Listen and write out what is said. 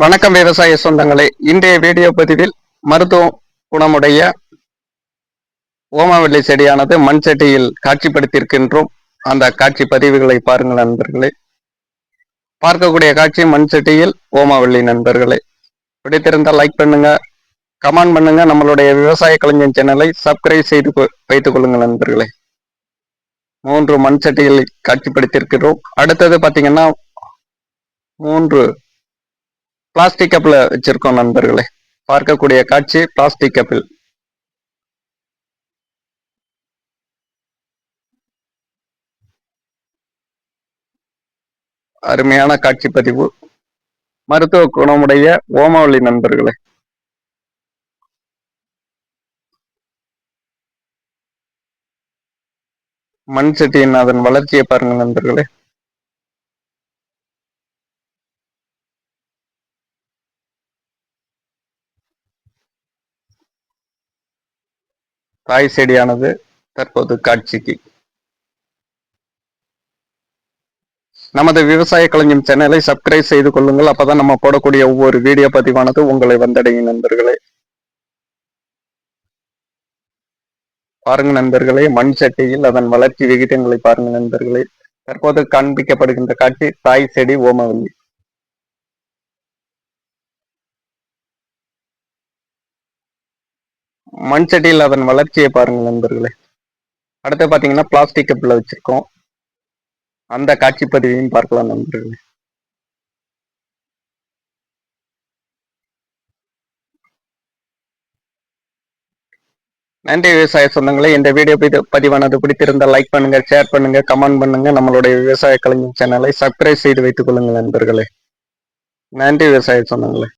வணக்கம் விவசாய சொந்தங்களே. இன்றைய வீடியோ பதிவில் மருத்துவ குணமுடைய ஓமாவெள்ளி செடியானது மண் சட்டியில் காட்சிப்படுத்தியிருக்கின்றோம். அந்த காட்சி பதிவுகளை பாருங்கள் நண்பர்களே. பார்க்கக்கூடிய காட்சி மண் சட்டியில் ஓமாவெள்ளி நண்பர்களே. பிடித்திருந்தால் லைக் பண்ணுங்க கமெண்ட் பண்ணுங்க. நம்மளுடைய விவசாய கலைஞன் சேனலை சப்ஸ்கிரைப் செய்து வைத்துக் கொள்ளுங்கள் நண்பர்களே. மூன்று மண் சட்டியில் காட்சிப்படுத்தியிருக்கிறோம். அடுத்தது பார்த்தீங்கன்னா மூன்று பிளாஸ்டிக் கப்ல வச்சிருக்கோம் நண்பர்களே. பார்க்கக்கூடிய காட்சி பிளாஸ்டிக் கப்பில். அருமையான காட்சி பதிவு. மருத்துவ குணமுடைய ஓமவழி நண்பர்களே. மண் சட்டியின் அதன் வளர்ச்சியை பாருங்க நண்பர்களே. தாய் செடியானது தற்போது காட்சிக்கு. நமது விவசாய கலைஞன் சேனலை சப்ஸ்கிரைப் செய்து கொள்ளுங்கள். அப்பதான் நம்ம போடக்கூடிய ஒவ்வொரு வீடியோ பதிவானது உங்களை வந்தடையும் நண்பர்களே. பாருங்க நண்பர்களே மண் சட்டியில் அதன் வளர்ச்சி விகிதங்களை பாருங்க நண்பர்களே. தற்போது காண்பிக்கப்படுகின்ற காட்சி தாய் செடி ஓமவல்லி. மண் சட்டியில் அதன் வளர்ச்சியை பாருங்கள் நண்பர்களே. அடுத்து பார்த்தீங்கன்னா பிளாஸ்டிக் கப்பில் வச்சுருக்கோம். அந்த காட்சி பதிவையும் பார்க்கலாம் நண்பர்களே. நன்றி விவசாய சொந்தங்களே இந்த வீடியோ பதிவானது பிடித்திருந்தால் லைக் பண்ணுங்க ஷேர் பண்ணுங்க கமெண்ட் பண்ணுங்க. நம்மளுடைய விவசாய கலைஞர் சேனலை சப்ஸ்கிரைப் செய்து வைத்துக் கொள்ளுங்கள் நண்பர்களே. நன்றி விவசாய சொந்தங்களே.